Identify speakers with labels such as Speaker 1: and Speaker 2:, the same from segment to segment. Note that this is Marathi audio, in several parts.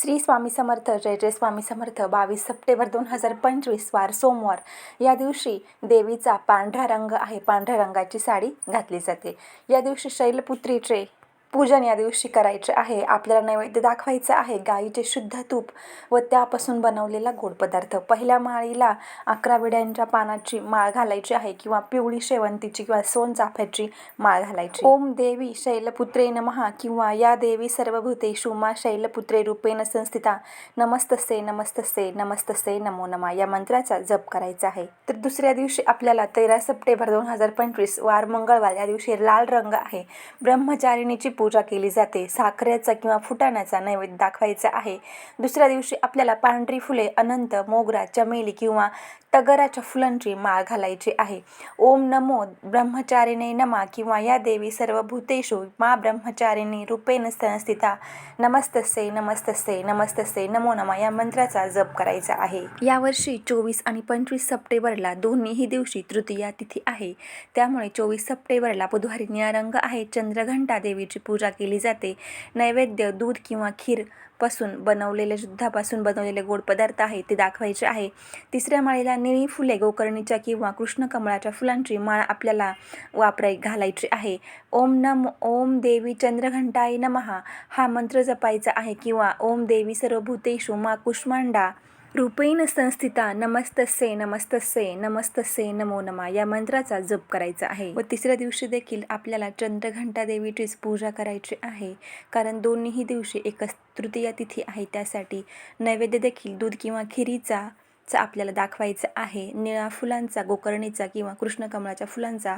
Speaker 1: श्री स्वामी समर्थ जय जय स्वामी समर्थ. बावीस सप्टेंबर दोन हजार पंचवीस वार सोमवार. या दिवशी देवीचा पांढरा रंग आहे. पांढऱ्या रंगाची साडी घातली जाते. या दिवशी शैलपुत्रीचे पूजन या दिवशी करायचे आहे. आपल्याला नैवेद्य दाखवायचं आहे. गाईचे शुद्ध तूप व त्यापासून बनवलेला गोड पदार्थ. पहिल्या माळीला अकरा विड्यांच्या पानाची माळ घालायची आहे किंवा पिवळी शेवंतीची किंवा सोनचाफ्याची माळ घालायची. ओम देवी शैलपुत्रे नमहा किंवा या देवी सर्वभूतेषु मा शैलपुत्रे रूपेण संस्थिता. नमस्तसे नमस्तसे नमस्तसे नमो नमा या मंत्राचा जप करायचा आहे. तर दुसऱ्या दिवशी आपल्याला तेरा सप्टेंबर दोन हजार पंचवीस वार मंगळवार या दिवशी लाल रंग आहे. ब्रह्मचारिणीची पूजा केली जाते. साखरेचा किंवा फुटाण्याचा नैवेद्य दाखवायचा आहे. दुसऱ्या दिवशी आपल्याला पांढरी फुले अनंत मोगरा चमेली किंवा तगराच्या फुलांची माळ घालायची आहे. ओम नमो ब्रह्मचारिणे नमा किंवा या देवी सर्व भूतेषु मा ब्रह्मचारिणी रूपेण स्थिता नमस्तसे नमस्तसे नमस्तसे नमो नमा या मंत्राचा जप करायचा आहे. यावर्षी चोवीस आणि पंचवीस सप्टेंबरला दोन्हीही दिवशी तृतीया तिथी आहे. त्यामुळे चोवीस सप्टेंबरला बुधवारी निळा रंग आहे. चंद्रघंटा देवीची पूजा केली जाते. नैवेद्य दूध किंवा खीरपासून बनवलेले दुधापासून बनवलेले गोड पदार्थ आहे ते दाखवायचे आहे. तिसऱ्या माळेला निळी फुले गोकर्णीच्या किंवा कृष्णकमळाच्या फुलांची माळ आपल्याला वापराय घालायची आहे. ओम नम ओम देवी चंद्रघंटाय नमहा हा मंत्र जपायचा आहे किंवा ओम देवी सर्वभूतेषु मा कुष्मांडा रूपेण संस्थिता नमस्तसे नमस्तसे नमस्तसे नमो नमा या मंत्राचा जप करायचा आहे. व तिसऱ्या दिवशी देखील आपल्याला चंद्रघंटा देवीचीच पूजा करायची आहे. कारण दोन्हीही दिवशी एकच तृतीया तिथी आहे. त्यासाठी नैवेद्य देखील दूध किंवा खिरीचा चा आपल्याला दाखवायचं आहे. निळा फुलांचा गोकर्णीचा किंवा कृष्णकमळाच्या फुलांचा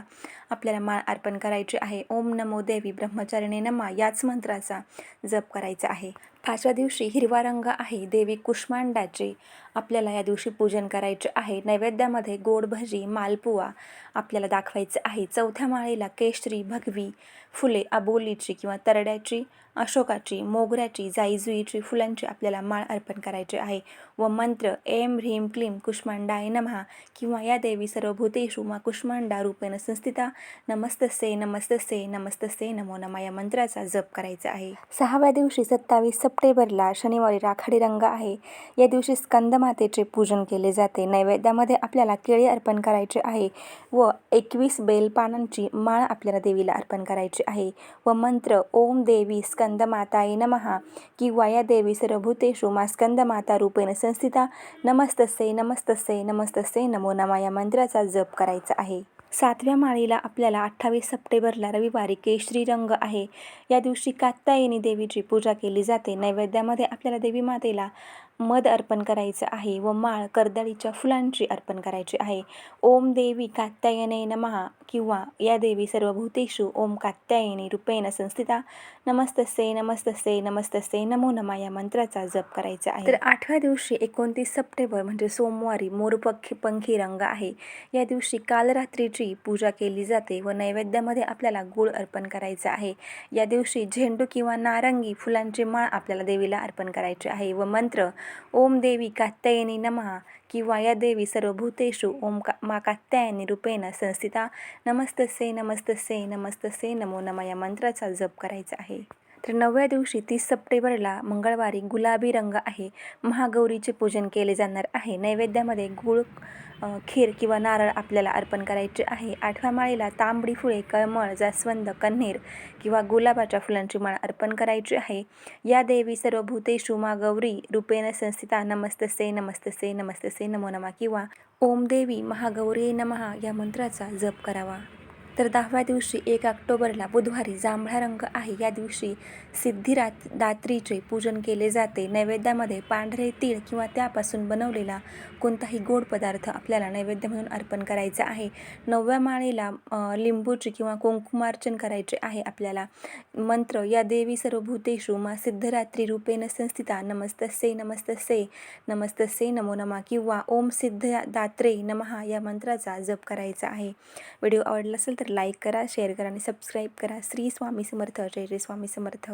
Speaker 1: आपल्याला माळ अर्पण करायची आहे. ओम नमो देवी ब्रह्मचारिणी नमा याच मंत्राचा जप करायचा आहे. पाचव्या दिवशी हिरवा रंग आहे. देवी कुष्मांडाचे आपल्याला या दिवशी पूजन करायचे आहे. नैवेद्यामध्ये गोड भजी मालपुवा आपल्याला दाखवायचं आहे. चौथ्या माळेला केशरी भगवी फुले अबोलीची किंवा तरड्याची अशोकाची मोगऱ्याची जाईजुईची फुलांची आपल्याला माळ अर्पण करायची आहे. व मंत्र एम ह्रीम क्लीम कुष्मांडाय नमहा किंवा या देवी सर्वभूतेषु मा कुष्मांडा रूपेण संस्थिता नमस्तसे नमस्तसे नमस्तसे नमो नमा या मंत्राचा जप करायचा आहे. सहाव्या दिवशी सत्तावीस सप्टेंबरला शनिवारी राखाडी रंग आहे. या दिवशी स्कंदमातेचे पूजन केले जाते. नैवेद्यामध्ये आपल्याला केळी अर्पण करायचे आहे व एकवीस बेलपानांची माळ आपल्याला देवीला अर्पण करायची आहे व मंत्र ओम देवी स्कंदमाताय नमहा किंवा या देवी सर्वभूतेषु मा स्कंदमाता रूपेण संस्थिता नमस्तसे नमस्तसे नमस्तसे नमो नमा या मंत्राचा जप करायचा आहे. सातव्या माळीला आपल्याला अठ्ठावीस सप्टेंबरला रविवारी केशरी रंग आहे. या दिवशी कात्यायनी देवीची पूजा केली जाते. नैवेद्यामध्ये आपल्याला देवी मातेला मध अर्पण करायचं आहे व माळ कर्दळीच्या फुलांची अर्पण करायची आहे. ओम देवी कात्यायने नमहा किंवा या देवी सर्वभूतेषु ओम कात्यायनी रूपेण संस्थिता. नमस्तसे नमस्तसे नमस्तसे नमो नमा या मंत्राचा जप करायचा आहे. तर आठव्या दिवशी एकोणतीस सप्टेंबर म्हणजे सोमवारी मोरपक्षी पंखी रंग आहे. या दिवशी कालरात्रीची पूजा केली जाते व नैवेद्यामध्ये आपल्याला गुळ अर्पण करायचा आहे. या दिवशी झेंडू किंवा नारंगी फुलांची माळ आपल्याला देवीला अर्पण करायची आहे व मंत्र ओम देवी कात्यायनी नमः किंवा या देवी सर्वभूतेषु ओम का मा कात्यायनी रूपेण संस्थिता. नमस्तसे नमस्तसे नमस्तसे नमो नम या मंत्राचा जप करायचा आहे. तर नवव्या दिवशी तीस सप्टेंबरला मंगळवारी गुलाबी रंग आहे. महागौरीचे पूजन केले जाणार आहे. नैवेद्यामध्ये गुळ खीर किंवा नारळ आपल्याला अर्पण करायचे आहे. आठव्या माळीला तांबडी फुले कळमळ जास्वंद कन्हेर किंवा गुलाबाच्या फुलांची माळ अर्पण करायची आहे. या देवी सर्वभूतेषु मा गौरी रूपेण संस्थिता नमस्तसे नमस्तसे नमस्तसे नमो नमा किंवा ओम देवी महागौरी नमहा या मंत्राचा जप करावा. तर दहाव्या दिवशी एक ऑक्टोबरला बुधवारी जांभळा रंग आहे. या दिवशी सिद्धिरात दात्रीचे पूजन केले जाते. नैवेद्यामध्ये पांढरे तीळ किंवा त्यापासून बनवलेला कोणताही गोड पदार्थ आपल्याला नैवेद्य म्हणून अर्पण करायचा आहे. नवव्या माळेला लिंबूचे किंवा कुंकुमार्चन करायचे आहे आपल्याला. मंत्र या देवी सर्वभूतेषु मा सिद्धरात्री रूपेण संस्थिता नमस्तसे नमस्तसे नमस्तसे नमो नमा किंवा ओम सिद्ध दात्रे नमहा या मंत्राचा जप करायचा आहे. व्हिडिओ आवडला असेल तर तर लाईक करा शेअर करा आणि सबस्क्राईब करा. श्री स्वामी समर्थ. जय जय स्वामी समर्थ.